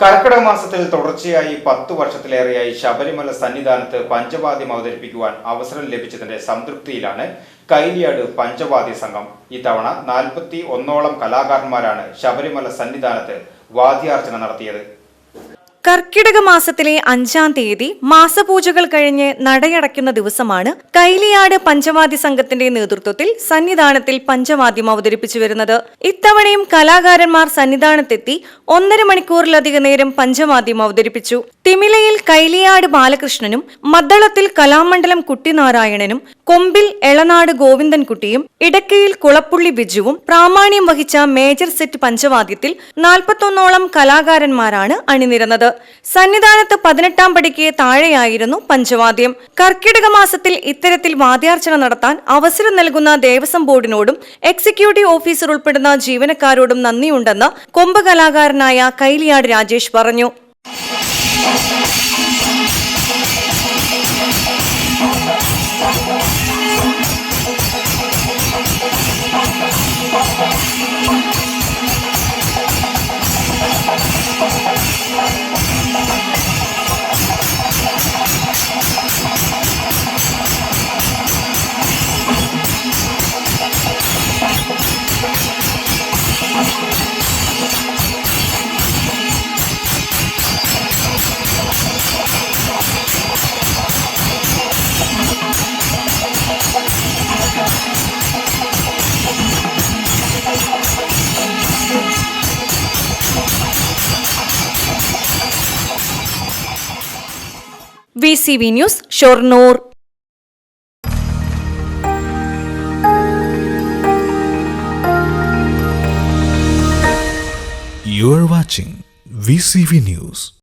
കർക്കിടക മാസത്തിൽ തുടർച്ചയായി പത്തു വർഷത്തിലേറെയായി ശബരിമല സന്നിധാനത്ത് പഞ്ചവാദ്യം അവതരിപ്പിക്കുവാൻ അവസരം ലഭിച്ചതിന്റെ സംതൃപ്തിയിലാണ് കൈലിയാട് പഞ്ചവാദ്യ സംഘം ഇത്തവണ നാൽപ്പത്തി ഒന്നോളം കലാകാരന്മാരാണ് ശബരിമല സന്നിധാനത്ത് വാദ്യാർച്ചന നടത്തിയത് കർക്കിടക മാസത്തിലെ അഞ്ചാം തീയതി മാസപൂജകൾ കഴിഞ്ഞ് നടയടയ്ക്കുന്ന ദിവസമാണ് കൈലിയാട് പഞ്ചവാദ്യ സംഘത്തിന്റെ നേതൃത്വത്തിൽ സന്നിധാനത്തിൽ പഞ്ചവാദ്യം അവതരിപ്പിച്ചു വരുന്നത് ഇത്തവണയും കലാകാരന്മാർ സന്നിധാനത്തെത്തി ഒന്നര മണിക്കൂറിലധികം നേരം പഞ്ചവാദ്യം അവതരിപ്പിച്ചു തിമിലയിൽ കൈലിയാട് ബാലകൃഷ്ണനും മദ്ദളത്തിൽ കലാമണ്ഡലം കുട്ടിനാരായണനും കൊമ്പിൽ എളനാട് ഗോവിന്ദൻകുട്ടിയും ഇടക്കയിൽ കുളപ്പുള്ളി ബിജുവും പ്രാമാണ്യം വഹിച്ച മേജർ സെറ്റ് പഞ്ചവാദ്യത്തിൽ നാൽപ്പത്തൊന്നോളം കലാകാരന്മാരാണ് അണിനിരന്നത് സന്നിധാനത്ത് പതിനെട്ടാം പടിക്ക് താഴെയായിരുന്നു പഞ്ചവാദ്യം കർക്കിടക മാസത്തിൽ ഇത്തരത്തിൽ വാദ്യാർച്ചന നടത്താൻ അവസരം നൽകുന്ന ദേവസ്വം ബോർഡിനോടും എക്സിക്യൂട്ടീവ് ഓഫീസർ ഉൾപ്പെടുന്ന ജീവനക്കാരോടും നന്ദിയുണ്ടെന്ന് കൊമ്പ് കലാകാരനായ കൈലിയാട് രാജേഷ് പറഞ്ഞു V C V news Shoranur You are watching VCV News.